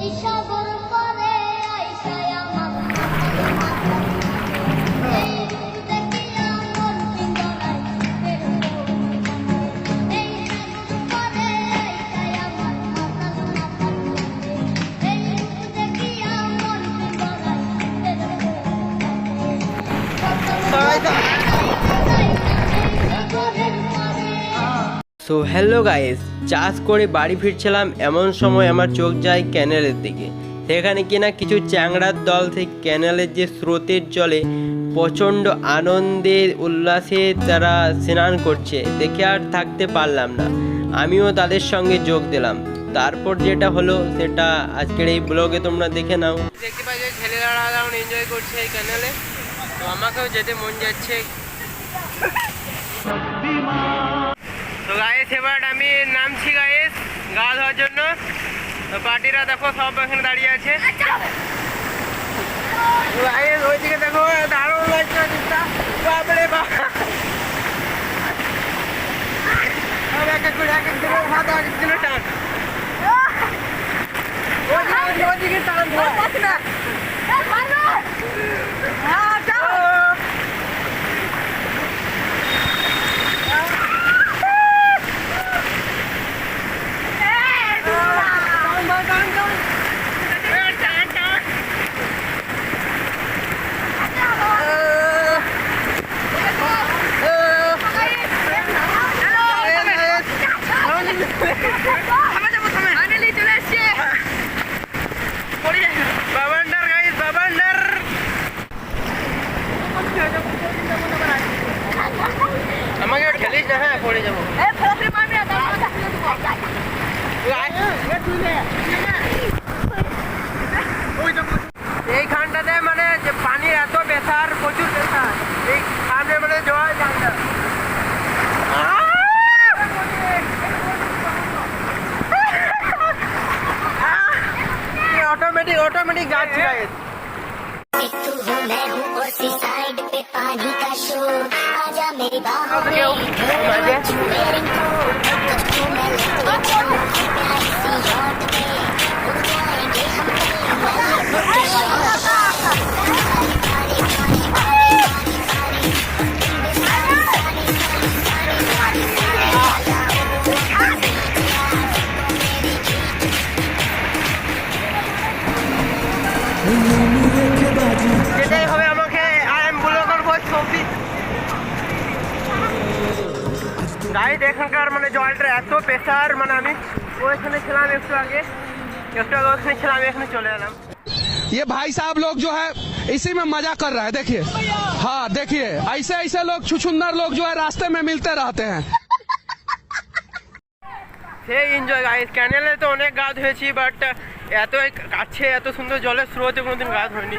এই সাগর so hello guys চাষ করে বাড়ি ফিরছিলাম এমন সময় আমার চোখ যায় ক্যানেলের দিকে। সেখানে কিনা কিছু চ্যাংড়ার দল থেকে ক্যানেলের যে স্রোতের জলে প্রচণ্ড আনন্দের উল্লাসে তারা স্নান করছে। দেখে আর থাকতে পারলাম না। আমিও তাদের সঙ্গে যোগ দিলাম। তারপর যেটা হলো সেটা আজকের এই ব্লগে তোমরা দেখে নাও। দেখতে পাচ্ছ ছেলেরা যেমন এনজয় করছে এই ক্যানেলে। তো আমাকেও যেতে মন যাচ্ছে। তো গাইস এবার আমি নামছি গাইস গা ধোয়ার জন্য। তো পার্টিরা দেখো, সব এখানে দাঁড়িয়ে আছে। ওইদিকে দেখো, দারুণ লাগছে টান। টান Não me গাইড এখানকার মানে জলটা এত প্রেশার মানে আমি ওইখানে ছিলাম একটু আগে একটু আগে ওখানে ছিলাম আমি এখানে চলে এলাম ये भाई साहब लोग जो है इसी में मजा कर रहा है देखिए हाँ देखिए ऐसे ऐसे लोग छुछुंदर लोग जो है रास्ते में मिलते रहते हैं সেই এনজয় গাইস ক্যানেলে তো অনেক গাছ হয়েছি বাট এত কাছে এত সুন্দর জলের স্রোতে কোনোদিন গাছ হয়নি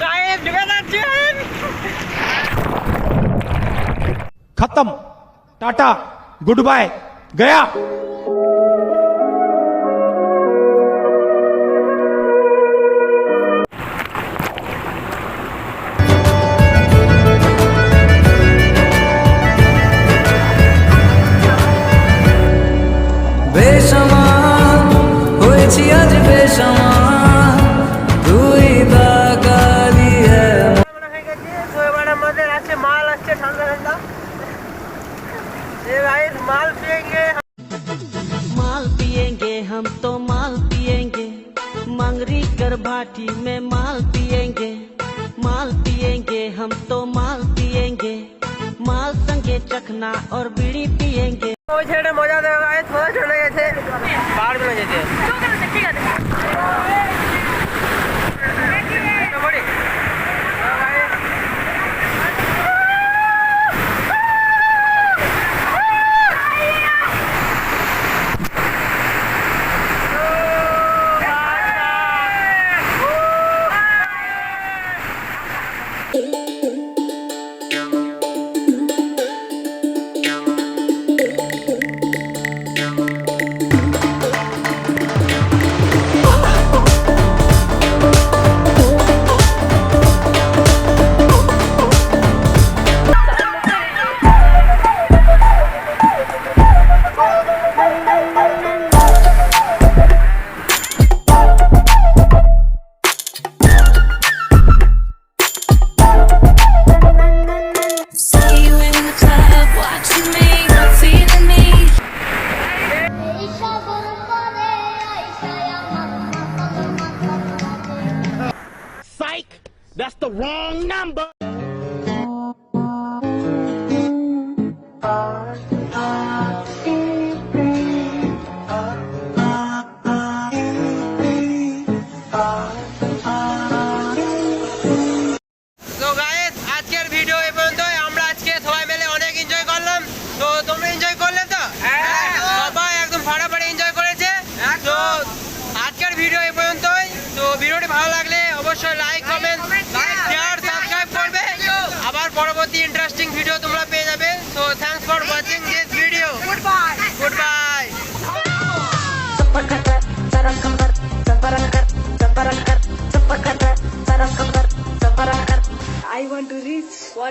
সাহেব ঢুকে যাচ্ছেন খতম টাটা গুড বাই গয়া বেশ আমার হয়েছি আজ বেশ আমার हम तो माल पिएँगे मंगरी कर भाटी में माल पिएँगे माल पिएँगे हम तो माल पिएँगे माल संगे चखना और बीड़ी पिएँगे मज़ा दे। wrong number.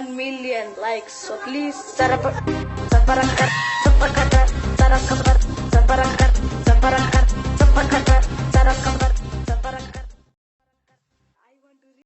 1 million likes. So please, sarap, sarap, sarap, sarap, sarap, sarap,